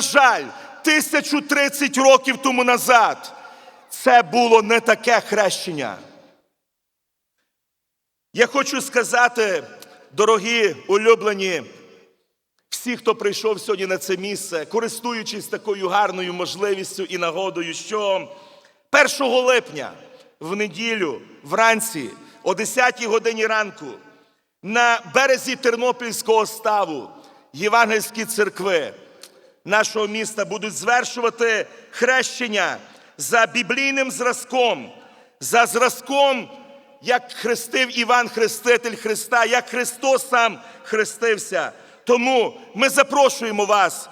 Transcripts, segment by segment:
На жаль, 1030 років тому назад це було не таке хрещення. Я хочу сказати, дорогі улюблені, всі, хто прийшов сьогодні на це місце, користуючись такою гарною можливістю і нагодою, що 1 липня в неділю вранці о 10 годині ранку на березі Тернопільського ставу Євангельські церкви нашого міста будуть звершувати хрещення за біблійним зразком, за зразком, як хрестив Іван Хреститель Христа, як Христос сам хрестився. Тому ми запрошуємо вас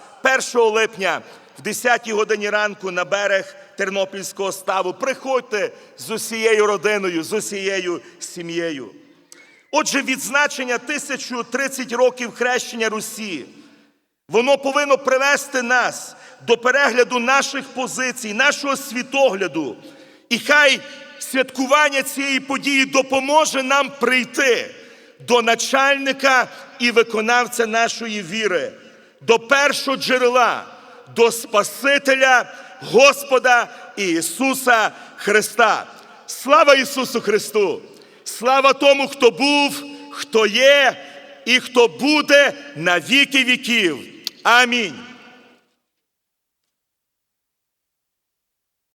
1 липня в 10 годині ранку на берег Тернопільського ставу. Приходьте з усією родиною, з усією сім'єю. Отже, відзначення 1030 років хрещення Русі. Воно повинно привести нас до перегляду наших позицій, нашого світогляду. І хай святкування цієї події допоможе нам прийти до начальника і виконавця нашої віри, до першого джерела, до Спасителя Господа Ісуса Христа. Слава Ісусу Христу! Слава тому, хто був, хто є і хто буде на віки віків. Amém.